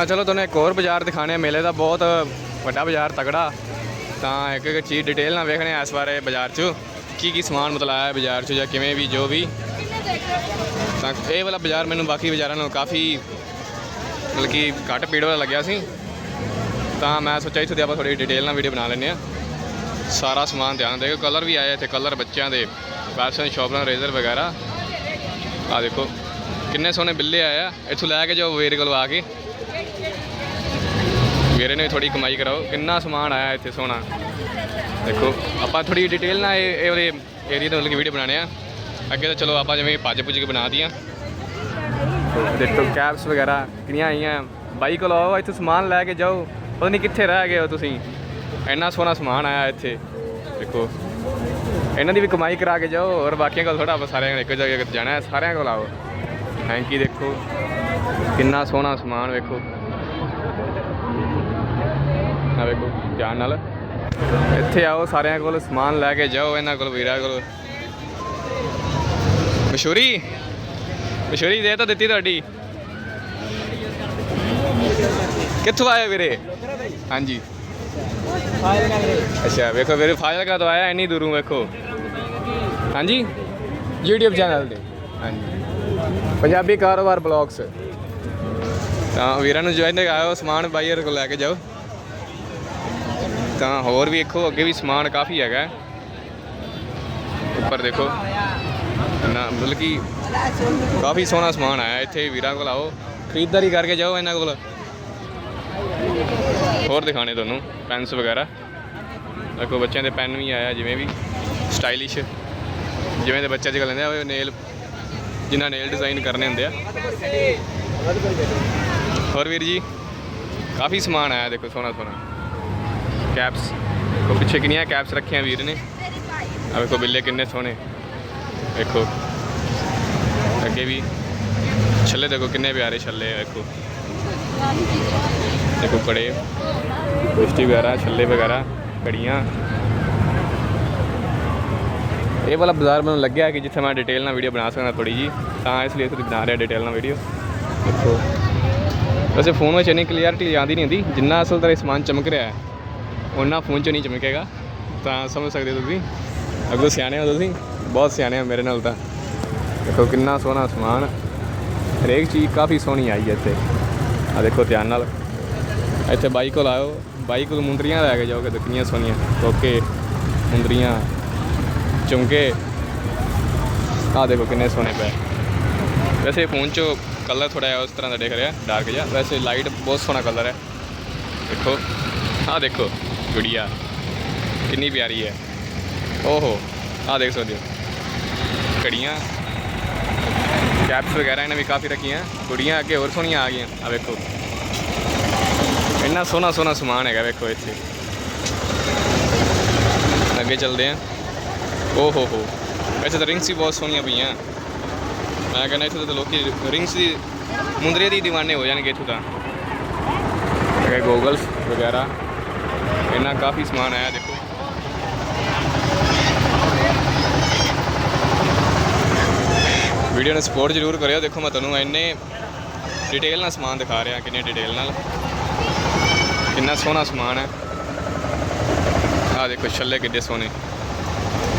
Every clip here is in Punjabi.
ਤਾਂ ਚਲੋ ਤੁਹਾਨੂੰ ਇੱਕ ਹੋਰ ਬਾਜ਼ਾਰ ਦਿਖਾਣੇ ਮੇਲੇ ਦਾ ਬਹੁਤ ਵੱਡਾ ਬਾਜ਼ਾਰ ਤਗੜਾ। ਤਾਂ ਇੱਕ ਇੱਕ ਚੀਜ਼ ਡਿਟੇਲ ਨਾਲ ਵੇਖਣੇ ਆ ਇਸ ਬਾਰੇ ਬਾਜ਼ਾਰ 'ਚ। ਕੀ ਕੀ ਸਮਾਨ ਮਤਲਬ ਆਇਆ ਬਾਜ਼ਾਰ 'ਚ ਜਾਂ ਕਿਵੇਂ ਵੀ, ਜੋ ਵੀ। ਤਾਂ ਇਹ ਵਾਲਾ ਬਾਜ਼ਾਰ ਮੈਨੂੰ ਬਾਕੀ ਬਾਜ਼ਾਰਾਂ ਨਾਲੋਂ ਕਾਫੀ ਮਤਲਬ ਕਿ ਘੱਟ ਪੀੜ ਵਾਲਾ ਲੱਗਿਆ ਸੀ। ਤਾਂ ਮੈਂ ਸੋਚਿਆ ਇੱਥੇ ਦੀ ਆਪਾਂ ਥੋੜੀ ਡਿਟੇਲ ਨਾਲ ਵੀਡੀਓ ਬਣਾ ਲੈਂਦੇ ਆ ਸਾਰਾ ਸਮਾਨ ਧਿਆਨ ਦੇ ਕਲਰ ਵੀ ਆਏ ਇੱਥੇ ਕਲਰ ਬੱਚਿਆਂ ਦੇ ਫੈਸ਼ਨ ਸ਼ਾਪਨਰ ਰੇਜ਼ਰ ਵਗੈਰਾ। ਆ ਦੇਖੋ, ਕਿੰਨੇ ਸੋਹਣੇ ਬਿੱਲੇ ਆਏ ਆ। ਇੱਥੋਂ ਲੈ ਕੇ ਜਾਓ, ਵੀਰੇ ਕੋਲ ਆ ਕੇ। ਵੀਰੇ ਨੇ ਥੋੜੀ ਕਮਾਈ ਕਰਾਓ। ਕਿੰਨਾ ਸਮਾਨ ਆਇਆ ਇੱਥੇ ਸੋਹਣਾ। ਦੇਖੋ, ਆਪਾਂ ਥੋੜੀ ਡਿਟੇਲ ਨਾਲ ਇਹ ਇਹ ਉਹਦੇ ਏਰੀਆ ਦੇ ਮਤਲਬ ਕਿ ਵੀਡੀਓ ਬਣਾਣੇ ਆ। ਅੱਗੇ ਤਾਂ ਚਲੋ ਆਪਾਂ ਜਿਵੇਂ ਭੱਜ ਭੁੱਜ ਕੇ ਬਣਾ ਦੀਆਂ ਦੇਖੋ ਕੈਬਸ ਵਗੈਰਾ ਕਿੰਨੀਆਂ ਆਈਆਂ। ਬਾਈ ਕੋਲ ਆਓ, ਇੱਥੇ ਸਮਾਨ ਲੈ ਕੇ ਜਾਓ। ਪਤਾ ਨਹੀਂ ਕਿੱਥੇ ਰਹਿ ਗਏ ਹੋ ਤੁਸੀਂ। ਇੰਨਾ ਸੋਹਣਾ ਸਮਾਨ ਆਇਆ ਇੱਥੇ। ਦੇਖੋ, ਇਹਨਾਂ ਦੀ ਵੀ ਕਮਾਈ ਕਰਾ ਕੇ ਜਾਓ। ਔਰ ਬਾਕੀਆਂ ਕੋਲ ਥੋੜਾ ਆਪਾਂ ਸਾਰਿਆਂ ਨੇ ਇੱਕ ਜਗ੍ਹਾ ਜਾਣਾ ਹੈ। ਸਾਰਿਆਂ ਕੋਲ ਆਓ। ਥੈਂਕ ਯੂ ਦੇਖੋ। ਕਿੰਨਾ ਸੋਹਣਾ ਸਮਾਨ ਵੇਖੋ। ਆ ਵੇਖੋ ਧਿਆਨ ਨਾਲ। ਇੱਥੇ ਆਓ ਸਾਰਿਆਂ ਕੋਲ ਸਮਾਨ ਲੈ ਕੇ ਜਾਓ ਇਹਨਾਂ ਕੋਲ ਵੀਰਾਂ ਕੋਲ। ਮਸ਼ਹੂਰੀ? ਮਸ਼ਹੂਰੀ ਦੇ ਤਾਂ ਦਿੱਤੀ ਤੁਹਾਡੀ। ਕਿੱਥੋਂ ਆਏ ਵੀਰੇ? ਹਾਂਜੀ। ਅੱਛਾ ਵੇਖੋ ਵੀਰੇ ਫਾਜ਼ਿਲਕਾ ਤੋਂ ਆਇਆ ਇੰਨੀ ਦੂਰੋਂ ਵੇਖੋ। ਹਾਂਜੀ? YouTube ਚੈਨਲ ਤੇ। ਹਾਂਜੀ। ਪੰਜਾਬੀ ਕਾਰੋਬਾਰ ਬਲੌਗਸ। ਤਾਂ ਵੀਰਾਂ ਨੂੰ ਜੁਆਇਨ ਆਇਓ ਸਮਾਨ ਬਾਈਅਰ ਕੋਲ ਲੈ ਕੇ ਜਾਓ। ਤਾਂ ਹੋਰ ਵੀ ਵੇਖੋ ਅੱਗੇ ਵੀ ਸਮਾਨ ਕਾਫੀ ਹੈਗਾ। ਉੱਪਰ ਦੇਖੋ। ਨਾ ਮਤਲਬ ਕਿ ਕਾਫੀ ਸੋਹਣਾ ਸਮਾਨ ਆਇਆ, ਇੱਥੇ ਵੀਰਾਂ ਕੋਲ ਆਓ। ਖਰੀਦਦਾਰੀ ਕਰਕੇ ਜਾਓ ਇਹਨਾਂ ਕੋਲ। ਹੋਰ ਦਿਖਾਣੇ ਤੁਹਾਨੂੰ ਪੈਨਸ ਵਗੈਰਾ। ਦੇਖੋ, ਬੱਚਿਆਂ ਦੇ ਪੈਨ ਵੀ ਆਇਆ, ਜਿਵੇਂ ਵੀ ਸਟਾਈਲਿਸ਼ ਜਿਵੇਂ ਦੇ ਬੱਚੇ ਅੱਜ ਕੱਲ੍ਹ ਲੈਂਦੇ ਆ, ਉਹ ਨੇਲ ਜਿਨ੍ਹਾਂ ਨੇਲ ਡਿਜ਼ਾਈਨ ਕਰਨੇ ਹੁੰਦੇ ਆ। ਹੋਰ ਵੀਰ ਜੀ, ਕਾਫੀ ਸਮਾਨ ਆਇਆ, ਦੇਖੋ ਸੋਹਣਾ ਸੋਹਣਾ ਕੈਪਸ ਕੋ ਪਿੱਛੇ ਕਿੰਨੀਆਂ ਕੈਪਸ ਰੱਖੀਆਂ ਵੀਰ ਨੇ? ਆ ਵੇਖੋ ਬਿੱਲੇ ਕਿੰਨੇ ਸੋਹਣੇ। ਵੇਖੋ। ਅੱਗੇ ਵੀ ਛੱਲੇ ਦੇਖੋ ਕਿੰਨੇ ਪਿਆਰੇ ਛੱਲੇ ਆ, ਵੇਖੋ। ਦੇਖੋ ਕੜੇ ਲਿਪਸਟਿਕ ਵਗੈਰਾ, ਛੱਲੇ ਵਗੈਰਾ ਕੜੀਆਂ ਇਹ ਵਾਲਾ ਬਾਜ਼ਾਰ ਮੈਨੂੰ ਲੱਗਿਆ ਕਿ ਜਿੱਥੇ ਮੈਂ ਡਿਟੇਲ ਨਾਲ ਵੀਡੀਓ ਬਣਾ ਸਕਦਾ ਥੋੜੀ ਜੀ ਤਾਂ ਇਸ ਲਈ ਤੁਸੀਂ ਬਣਾ ਰਿਹਾ ਡਿਟੇਲ ਨਾਲ ਵੀਡੀਓ ਦੇਖੋ ਵੈਸੇ ਫੋਨ ਵਿੱਚ ਇੰਨੀ ਕਲੀਅਰਟੀ ਆਉਂਦੀ ਨਹੀਂ ਹੁੰਦੀ, ਜਿੰਨਾ ਅਸਲ ਤਰ੍ਹਾਂ ਇਹ ਸਮਾਨ ਚਮਕ ਰਿਹਾ ਹੈ। ਉਹਨਾਂ ਫੋਨ 'ਚ ਨਹੀਂ ਚਮਕੇਗਾ, ਤਾਂ ਸਮਝ ਸਕਦੇ ਹੋ ਤੁਸੀਂ। ਅੱਗੋਂ ਸਿਆਣੇ ਹੋ ਤੁਸੀਂ, ਬਹੁਤ ਸਿਆਣੇ ਹੋ ਮੇਰੇ ਨਾਲ ਤਾਂ। ਦੇਖੋ ਕਿੰਨਾ ਸੋਹਣਾ ਸਮਾਨ। ਹਰੇਕ ਚੀਜ਼ ਕਾਫੀ ਸੋਹਣੀ ਆਈ ਹੈ ਇੱਥੇ। ਆ ਦੇਖੋ ਧਿਆਨ ਨਾਲ। ਇੱਥੇ ਬਾਈਕ ਕੋਲ ਆਇਓ। ਬਾਈਕ ਕੋਲ ਮੁੰਦਰੀਆਂ ਲੈ ਕੇ ਜਾਓਗੇ ਕਿੰਨੀਆਂ ਸੋਹਣੀਆਂ। ਕੋਕੇ ਮੁੰਦਰੀਆਂ ਚੁੰਕੇ ਆ ਦੇਖੋ ਕਿੰਨੇ ਸੋਹਣੇ ਪਏ। ਵੈਸੇ ਫੋਨ 'ਚ ਕਲਰ ਥੋੜਾ ਉਸ ਤਰ੍ਹਾਂ ਦਾ ਦਿਖ ਰਿਹਾ ਡਾਰਕ ਜਿਹਾ। ਵੈਸੇ ਲਾਈਟ ਬਹੁਤ ਸੋਹਣਾ ਕਲਰ ਹੈ। ਦੇਖੋ ਆ ਦੇਖੋ। ਗੁੜੀਆ। ਕਿੰਨੀ ਪਿਆਰੀ ਹੈ। ਓਹੋ ਆ ਦੇਖ ਸਕਦੇ ਹੋ। ਕੜੀਆਂ ਕੈਪਸ ਵਗੈਰਾ ਇਹਨਾਂ ਵੀ ਕਾਫੀ ਰੱਖੀਆਂ। ਗੁੜੀਆਂ ਅੱਗੇ ਹੋਰ ਸੋਹਣੀਆਂ ਆ ਗਈਆਂ। ਆ ਵੇਖੋ। ਇੰਨਾ ਸੋਹਣਾ ਸੋਹਣਾ ਸਮਾਨ ਹੈਗਾ ਵੇਖੋ ਇੱਥੇ। ਅੱਗੇ ਚੱਲਦੇ ਆਂ ਓ ਹੋ। ਹੋ ਇੱਥੇ ਤਾਂ ਰਿੰਗਸ ਵੀ ਬਹੁਤ ਸੋਹਣੀਆਂ ਪਈਆਂ। ਮੈਂ ਕਹਿੰਦਾ ਇੱਥੇ ਤਾਂ ਲੋਕੀ ਰਿੰਗਸ ਦੀ ਮੁੰਦਰੇ ਦੀ دیਵਾਨੇ ਹੋ ਜਾਣਗੇ ਇੱਥੋਂ ਤਾਂ। ਹੈਗੇ ਗੋਗਲਸ ਵਗੈਰਾ। ਇੰਨਾ ਕਾਫੀ ਸਮਾਨ ਆਇਆ ਦੇਖੋ। ਵੀਡੀਓ ਨੂੰ ਸਪੋਰਟ ਜ਼ਰੂਰ ਕਰਿਓ। ਦੇਖੋ ਮੈਂ ਤੁਹਾਨੂੰ ਇੰਨੇ ਡਿਟੇਲ ਨਾਲ ਸਮਾਨ ਦਿਖਾ ਰਿਹਾ, ਕਿੰਨੇ ਡਿਟੇਲ ਨਾਲ। ਕਿੰਨਾ ਸੋਹਣਾ ਸਮਾਨ ਹੈ। ਆ ਦੇਖੋ, ਛੱਲੇ ਕਿੱਡੇ ਸੋਹਣੇ।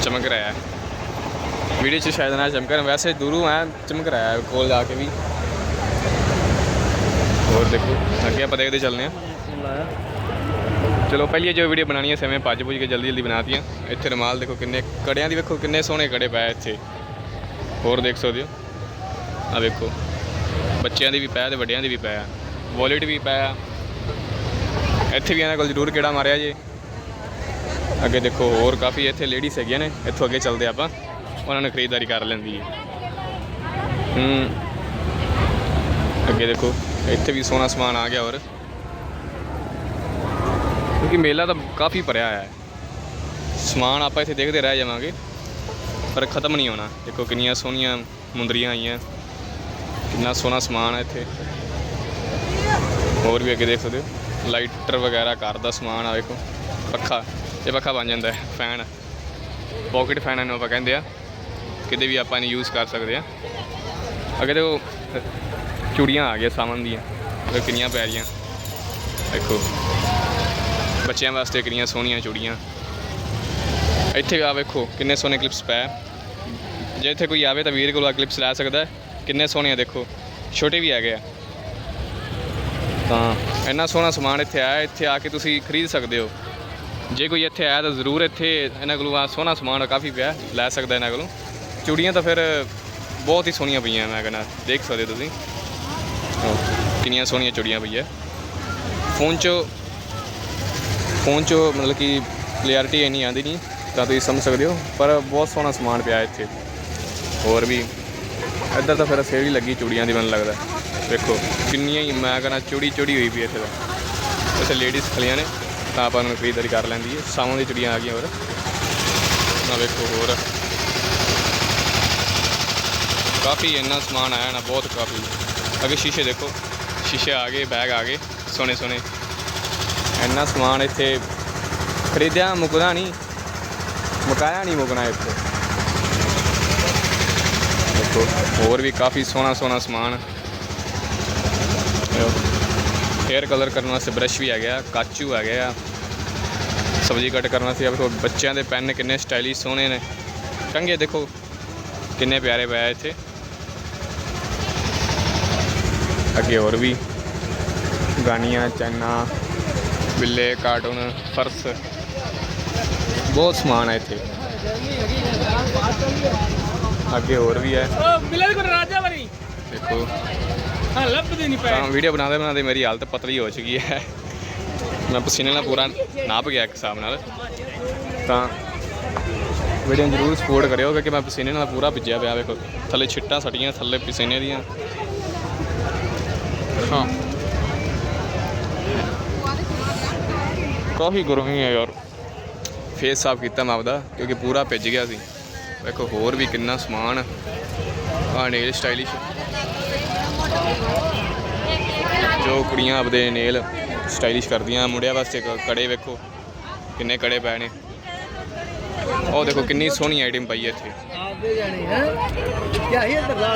ਚਮਕ ਰਿਹਾ ਹੈ। ਵੀਡੀਓ 'ਚ ਸ਼ਾਇਦ ਨਾ ਚਮਕਣ, ਵੈਸੇ ਦੂਰੋਂ ਐ ਚਮਕ ਰਿਹਾ ਹੈ, ਕੋਲ ਜਾ ਕੇ ਵੀ। ਹੋਰ ਦੇਖੋ, ਅੱਗੇ ਆਪਾਂ ਦੇਖਦੇ ਚੱਲਦੇ ਹਾਂ। ਚਲੋ ਪਹਿਲੀ ਜੋ ਵੀਡੀਓ ਬਣਾਣੀ ਹੈ ਸਮੇਂ ਭੱਜ ਭੁੱਜ ਕੇ ਜਲਦੀ ਜਲਦੀ ਬਣਾਤੀਆਂ। ਇੱਥੇ ਰਮਾਲ ਦੇਖੋ ਕਿੰਨੇ ਕੜਿਆਂ ਦੀ, ਵੇਖੋ ਕਿੰਨੇ ਸੋਹਣੇ ਕੜੇ ਪਏ ਇੱਥੇ। ਹੋਰ ਦੇਖ ਸਕਦੇ ਹੋ। ਆ ਵੇਖੋ, ਬੱਚਿਆਂ ਦੀ ਵੀ ਪੈ ਤੇ ਵੱਡਿਆਂ ਦੀ ਵੀ ਪੈ ਆ। ਵਾਲਟ ਵੀ ਪੈ ਆ। ਇੱਥੇ ਵੀ ਇਹਨਾਂ ਕੋਲ ਜ਼ਰੂਰ ਕਿਹੜਾ ਮਾਰਿਆ ਜੇ। ਅੱਗੇ ਦੇਖੋ, ਹੋਰ ਕਾਫੀ ਇੱਥੇ ਲੇਡੀਜ਼ ਹੈਗੀਆਂ ਨੇ। ਇੱਥੋਂ ਅੱਗੇ ਚੱਲਦੇ ਆਪਾਂ। ਉਹਨਾਂ ਨੇ ਖਰੀਦਦਾਰੀ ਕਰ ਲੈਂਦੀ ਹੈ। ਹੂੰ। ਅੱਗੇ ਦੇਖੋ, ਇੱਥੇ ਵੀ ਸੋਹਣਾ ਸਮਾਨ ਆ ਗਿਆ ਹੋਰ। ਕਿਉਂਕਿ ਮੇਲਾ ਤਾਂ ਕਾਫੀ ਭਰਿਆ ਹੋਇਆ ਹੈ। ਸਮਾਨ ਆਪਾਂ ਇੱਥੇ ਦੇਖਦੇ ਰਹਿ ਜਾਵਾਂਗੇ, ਪਰ ਖਤਮ ਨਹੀਂ ਹੋਣਾ। ਦੇਖੋ ਕਿੰਨੀਆਂ ਸੋਹਣੀਆਂ ਮੁੰਦਰੀਆਂ ਆਈਆਂ। ਕਿੰਨਾ ਸੋਹਣਾ ਸਮਾਨ ਹੈ ਇੱਥੇ। ਹੋਰ ਵੀ ਅੱਗੇ ਦੇਖ ਸਕਦੇ ਹੋ। ਲਾਈਟਰ ਵਗੈਰਾ, ਘਰ ਦਾ ਸਮਾਨ ਆ ਵੇਖੋ ਪੱਖਾ, ਇਹ ਪੱਖਾ ਬਣ ਜਾਂਦਾ ਹੈ, ਫੈਨ। ਪਾਕਟ ਫੈਨ ਇਹਨੂੰ ਆਪਾਂ ਕਹਿੰਦੇ ਆ। ਕਿਤੇ ਵੀ ਆਪਾਂ ਇਹਨੂੰ ਯੂਜ਼ ਕਰ ਸਕਦੇ ਆ। ਅੱਗੇ ਦੇਖੋ ਚੂੜੀਆਂ ਆ ਗਈਆਂ ਸਾਵਨ ਦੀਆਂ। ਇਹ ਕਿੰਨੀਆਂ ਰਹੀਆਂ। ਦੇਖੋ। ਬੱਚਿਆਂ ਵਾਸਤੇ ਕਿੰਨੀਆਂ ਸੋਹਣੀਆਂ ਚੂੜੀਆਂ। ਇੱਥੇ ਆ ਵੇਖੋ ਕਿੰਨੇ ਸੋਹਣੇ ਕਲਿੱਪਸ ਪਏ। ਜੇ ਇੱਥੇ ਕੋਈ ਆਵੇ ਤਾਂ ਵੀਰ ਕੋਲ ਆ ਕਲਿੱਪਸ ਲੈ ਸਕਦਾ। ਕਿੰਨੇ ਸੋਹਣੇ ਆ ਦੇਖੋ ਛੋਟੇ ਵੀ ਹੈਗੇ ਆ। ਤਾਂ ਇੰਨਾ ਸੋਹਣਾ ਸਮਾਨ ਇੱਥੇ ਆਇਆ ਇੱਥੇ ਆ ਕੇ ਤੁਸੀਂ ਖਰੀਦ ਸਕਦੇ ਹੋ। ਜੇ ਕੋਈ ਇੱਥੇ ਆਇਆ ਤਾਂ ਜ਼ਰੂਰ ਇੱਥੇ ਇਹਨਾਂ ਕੋਲੋਂ ਆ ਸੋਹਣਾ ਸਮਾਨ ਕਾਫੀ ਪਿਆ ਲੈ ਸਕਦਾ ਇਹਨਾਂ ਕੋਲੋਂ। ਚੂੜੀਆਂ ਤਾਂ ਫਿਰ ਬਹੁਤ ਹੀ ਸੋਹਣੀਆਂ ਪਈਆਂ ਮੈਂ ਕਹਿੰਦਾ ਦੇਖ ਸਕਦੇ ਤੁਸੀਂ। ਕਿੰਨੀਆਂ ਸੋਹਣੀਆਂ ਚੂੜੀਆਂ ਪਈਆਂ। ਫੋਨ 'ਚ ਫੋਨ 'ਚ ਮਤਲਬ ਕਿ ਕਲੈਰਿਟੀ ਇੰਨੀ ਆਉਂਦੀ ਨਹੀਂ, ਤਾਂ ਤੁਸੀਂ ਸਮਝ ਸਕਦੇ ਹੋ, ਪਰ ਬਹੁਤ ਸੋਹਣਾ ਸਮਾਨ ਪਿਆ ਇੱਥੇ। ਹੋਰ ਵੀ, ਇੱਧਰ ਤਾਂ ਫਿਰ ਸੇਲ ਹੀ ਲੱਗੀ ਚੂੜੀਆਂ ਦੀ, ਮੈਨੂੰ ਲੱਗਦਾ। ਵੇਖੋ ਕਿੰਨੀਆਂ ਹੀ, ਮੈਂ ਕਹਿੰਦਾ ਚੂੜੀ ਚੂੜੀ ਹੋਈ ਪਈ ਇੱਥੇ ਤਾਂ। ਇੱਥੇ ਲੇਡੀਜ਼ ਖਲੀਆਂ ਨੇ, ਤਾਂ ਆਪਾਂ ਨੂੰ ਖਰੀਦਦਾਰੀ ਕਰ ਲੈਂਦੀ ਹੈ। ਸਾਵਾਂ ਦੀ ਚੂੜੀਆਂ ਆ ਗਈਆਂ ਹੋਰ। ਨਾ ਵੇਖੋ ਹੋਰ। ਕਾਫੀ ਇੰਨਾ ਸਮਾਨ ਆਇਆ ਨਾ, ਬਹੁਤ ਕਾਫੀ। ਅੱਗੇ ਸ਼ੀਸ਼ੇ ਦੇਖੋ, ਸ਼ੀਸ਼ੇ ਆ ਗਏ, ਬੈਗ ਆ ਗਏ ਸੋਹਣੇ ਸੋਹਣੇ ਇੰਨਾ ਸਮਾਨ ਇੱਥੇ ਖਰੀਦਿਆ, ਮੁੱਕਦਾ ਨਹੀਂ, ਮੁਕਾਇਆ ਨਹੀਂ ਮੁੱਕਣਾ ਇੱਥੇ। ਦੇਖੋ, ਹੋਰ ਵੀ ਕਾਫੀ ਸੋਹਣਾ ਸੋਹਣਾ ਸਮਾਨ। ਹੇਅਰ ਕਲਰ ਕਰਨ ਵਾਸਤੇ ਬ੍ਰਸ਼ ਵੀ ਆ ਗਿਆ ਕਾਚੂ ਆ। ਗਿਆ ਸਬਜ਼ੀ ਕੱਟ ਕਰਨ ਵਾਸਤੇ ਆ ਵੇਖੋ ਬੱਚਿਆਂ ਦੇ ਪੈਨ ਕਿੰਨੇ ਸਟਾਈਲਿਸ਼ ਸੋਹਣੇ ਨੇ। ਕੰਗੇ ਦੇਖੋ, ਕਿੰਨੇ ਪਿਆਰੇ ਪਏ ਆ ਇੱਥੇ। ਅੱਗੇ ਹੋਰ ਵੀ ਗਾਨੀਆਂ ਚੈਨਾ ਬਿੱਲੇ ਕਾਰਟੂਨ ਫਰਸ। ਬਹੁਤ ਸਮਾਨ ਹੈ ਇੱਥੇ। ਅੱਗੇ ਹੋਰ ਵੀ ਹੈ। ਮਿਲੇ ਕੋ ਰਾਜਾ ਬਣੀ ਦੇਖੋ। ਹਾਂ ਲੱਭਦੇ ਨਹੀਂ ਤਾਂ ਵੀਡੀਓ ਬਣਾਉਂਦੇ ਬਣਾਉਂਦੇ ਮੇਰੀ ਹਾਲਤ ਪਤਲੀ ਹੋ ਚੁੱਕੀ ਹੈ। ਮੈਂ ਪਸੀਨੇ ਨਾਲ ਪੂਰਾ ਨਾਪ ਗਿਆ ਇੱਕ ਹਿਸਾਬ ਨਾਲ। ਤਾਂ ਵੀਡੀਓ ਨੂੰ ਜ਼ਰੂਰ ਸਪੋਰਟ ਕਰਿਓ ਕਿਉਂਕਿ ਮੈਂ ਪਸੀਨੇ ਨਾਲ ਪੂਰਾ ਭਿੱਜਿਆ ਪਿਆ ਵੇਖੋ। ਥੱਲੇ ਛਿੱਟਾਂ ਸਟੀਆਂ ਥੱਲੇ ਪਸੀਨੇ ਦੀਆਂ। ਹਾਂ। ਕਾਫੀ ਗਰਮੀ ਹੈ ਯਾਰ। ਫੇਸ ਸਾਫ਼ ਕੀਤਾ ਮੈਂ ਆਪਦਾ, ਕਿਉਂਕਿ ਪੂਰਾ ਭਿੱਜ ਗਿਆ ਸੀ। ਵੇਖੋ, ਹੋਰ ਵੀ ਕਿੰਨਾ ਸਮਾਨ ਆ। Nail stylish. ਜੋ ਕੁੜੀਆਂ ਆਪਦੇ ਨੇਲ ਸਟਾਈਲਿਸ਼ ਕਰਦੀਆਂ, ਮੁੰਡਿਆਂ ਵਾਸਤੇ ਕ- ਕੜੇ ਵੇਖੋ, ਕਿੰਨੇ ਕੜੇ ਪਏ ਨੇ। ਉਹ ਦੇਖੋ, ਕਿੰਨੀ ਸੋਹਣੀ ਆਈਟਮ ਪਈ ਹੈ ਇੱਥੇ। ਆਪਦੇ ਜਾਣੇ, ਹੈ? ਕਿਆ ਹੀ ਅੰਦਰ ਲਾ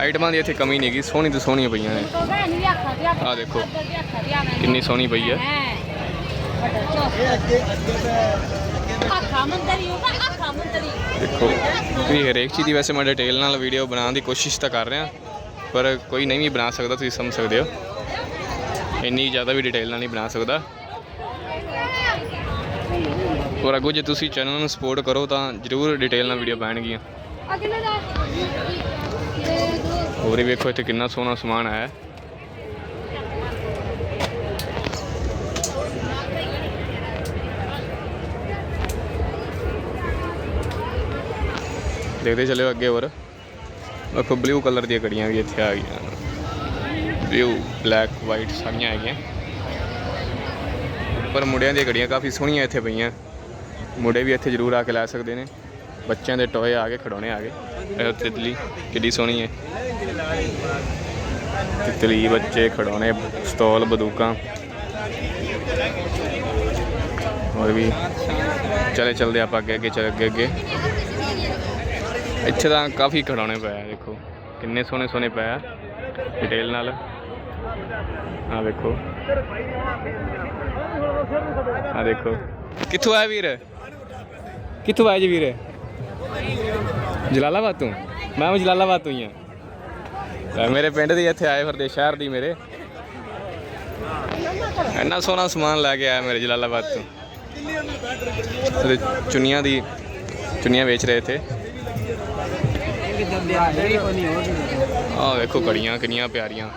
ਆਈਟਮਾਂ ਦੀ ਇੱਥੇ ਕਮੀ ਨਹੀਂ ਹੈਗੀ, ਸੋਹਣੀ ਤੋਂ ਸੋਹਣੀਆਂ ਪਈਆਂ ਨੇ। ਆ ਆਹ ਦੇਖੋ, ਕਿੰਨੀ ਸੋਹਣੀ ਪਈ ਹੈ ਦੇਖੋ, ਤੁਸੀਂ ਹਰੇਕ ਚੀਜ਼ ਦੀ ਵੈਸੇ ਮੈਂ ਡਿਟੇਲ ਨਾਲ ਵੀਡੀਓ ਬਣਾਉਣ ਦੀ ਕੋਸ਼ਿਸ਼ ਤਾਂ ਕਰ ਰਿਹਾ, ਪਰ ਕੋਈ ਨਹੀਂ ਵੀ ਬਣਾ ਸਕਦਾ, ਤੁਸੀਂ ਸਮਝ ਸਕਦੇ ਹੋ। ਇੰਨੀ ਜ਼ਿਆਦਾ ਵੀ ਡਿਟੇਲ ਨਾਲ ਨਹੀਂ ਬਣਾ ਸਕਦਾ। ਔਰ ਅੱਗੋਂ ਜੇ ਤੁਸੀਂ ਚੈਨਲ ਨੂੰ ਸਪੋਰਟ ਕਰੋ, ਤਾਂ ਜ਼ਰੂਰ ਡਿਟੇਲ ਨਾਲ ਵੀਡੀਓ ਬਣਨਗੀਆਂ। ਹੋਰ ਵੀ ਵੇਖੋ ਇੱਥੇ ਕਿੰਨਾ ਸੋਹਣਾ ਸਮਾਨ ਹੈ। ਦੇਖਦੇ ਚੱਲਿਓ ਅੱਗੇ ਹੋਰ। ਵੇਖੋ ਬਲੂ ਕਲਰ ਦੀਆਂ ਘੜੀਆਂ ਵੀ ਇੱਥੇ ਆ ਗਈਆਂ। ਬਲੂ ਬਲੈਕ ਵਾਈਟ ਸਾਰੀਆਂ ਹੈਗੀਆਂ। ਪਰ ਮੁੰਡਿਆਂ ਦੀਆਂ ਘੜੀਆਂ ਕਾਫੀ ਸੋਹਣੀਆਂ ਇੱਥੇ ਪਈਆਂ। ਮੁੰਡੇ ਵੀ ਇੱਥੇ ਜ਼ਰੂਰ ਆ ਕੇ ਲੈ ਸਕਦੇ ਨੇ। ਬੱਚਿਆਂ ਦੇ ਟੋਏ ਆ ਗਏ ਖਿਡੌਣੇ ਆ ਗਏ। ਇਹ ਤਿਤਲੀ ਕਿੱਡੀ ਸੋਹਣੀ ਹੈ ਤਿਤਲੀ ਬੱਚੇ ਖਿਡੌਣੇ ਸਟਾਲ ਬੰਦੂਕਾਂ। ਹੋਰ ਵੀ। ਚਲੇ ਚਲਦੇ ਆਪਾਂ ਅੱਗੇ ਅੱਗੇ ਚੱਲ ਅੱਗੇ ਅੱਗੇ। ਇੱਥੇ ਤਾਂ ਕਾਫੀ ਖਿਡੌਣੇ ਪਏ ਆ ਦੇਖੋ। ਕਿੰਨੇ ਸੋਹਣੇ ਸੋਹਣੇ ਪਏ ਆ ਡਿਟੇਲ ਨਾਲ। ਆ ਦੇਖੋ ਆ ਦੇਖੋ। ਕਿੱਥੋਂ ਆਇਆ ਵੀਰ? ਕਿੱਥੋਂ ਆਇਆ ਜੀ ਵੀਰ? ਜਲਾਲਾਬਾਦ ਤੋਂ? ਮੈਂ ਵੀ ਜਲਾਲਾਬਾਦ ਤੋਂ ਹੀ ਆ ਮੇਰੇ ਪਿੰਡ ਦੀ ਇੱਥੇ ਆਏ ਫਿਰਦੇ, ਸ਼ਹਿਰ ਦੀ ਮੇਰੇ। ਇੰਨਾ ਸੋਹਣਾ ਸਮਾਨ ਲੈ ਕੇ ਆਇਆ ਮੇਰੇ ਜਲਾਲਾਬਾਦ ਤੋਂ। ਚੁੰਨੀਆਂ ਦੀ, ਚੁੰਨੀਆਂ ਵੇਚ ਰਹੇ ਇੱਥੇ। ਆਹ ਵੇਖੋ ਕੜੀਆਂ ਕਿੰਨੀਆਂ ਪਿਆਰੀਆਂ।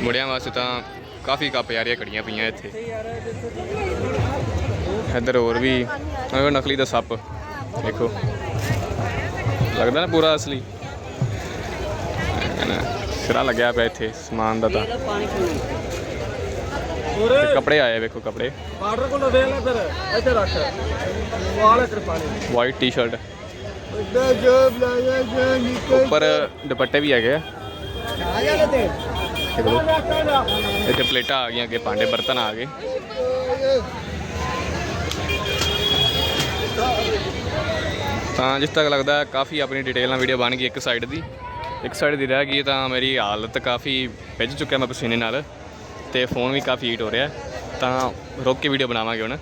ਮੁੰਡਿਆਂ ਵਾਸਤੇ ਤਾਂ ਕਾਫੀ ਕਾ ਪਿਆਰੀਆਂ ਕੜੀਆਂ ਪਈਆਂ ਇੱਥੇ। ਇੱਧਰ ਹੋਰ ਵੀ ਨਕਲੀ ਦਾ ਸੱਪ। ਦੇਖੋ ਲੱਗਦਾ ਨਾ ਪੂਰਾ ਅਸਲੀ। ਸਿਰਾ ਲੱਗਿਆ ਪਿਆ ਇੱਥੇ ਸਮਾਨ ਦਾ ਤਾਂ। ਕੱਪੜੇ ਆਏ ਵੇਖੋ ਕੱਪੜੇ। ਪਾਊਡਰ ਕੋਲ ਦੇ ਲੈ ਫਿਰ ਇੱਥੇ ਰੱਖ। ਵਾਲੇ ਕਰ ਪਾਣੀ ਵਾਈਟ ਟੀ-ਸ਼ਰਟ ਇੱਦਾਂ ਜੋਬ ਲਾਇਆ ਜੋ ਨਿਕਲ ਉੱਪਰ ਦੁਪੱਟੇ ਵੀ ਹੈਗੇ ਆ। ਇੱਥੇ। ਪਲੇਟਾਂ ਆ ਗਈਆਂ ਅੱਗੇ ਭਾਂਡੇ ਬਰਤਨ ਆ ਗਏ। ਤਾਂ ਜਿਸ ਤੱਕ ਲੱਗਦਾ ਕਾਫੀ ਆਪਣੀ ਡਿਟੇਲ ਨਾਲ ਵੀਡੀਓ ਬਣ ਗਈ ਇੱਕ ਸਾਈਡ ਦੀ। ਇੱਕ ਸਾਈਡ ਦੀ ਰਹਿ ਗਈ ਤਾਂ ਮੇਰੀ ਹਾਲਤ ਕਾਫੀ ਭਿੱਜ ਚੁੱਕਿਆ ਮੈਂ ਪਸੀਨੇ ਨਾਲ ਤੇ ਫੋਨ ਵੀ ਕਾਫੀ ਹੀਟ ਹੋ ਰਿਹਾ। ਤਾਂ ਰੁਕ ਕੇ ਵੀਡੀਓ ਬਣਾਵਾਂਗੇ ਹੁਣ।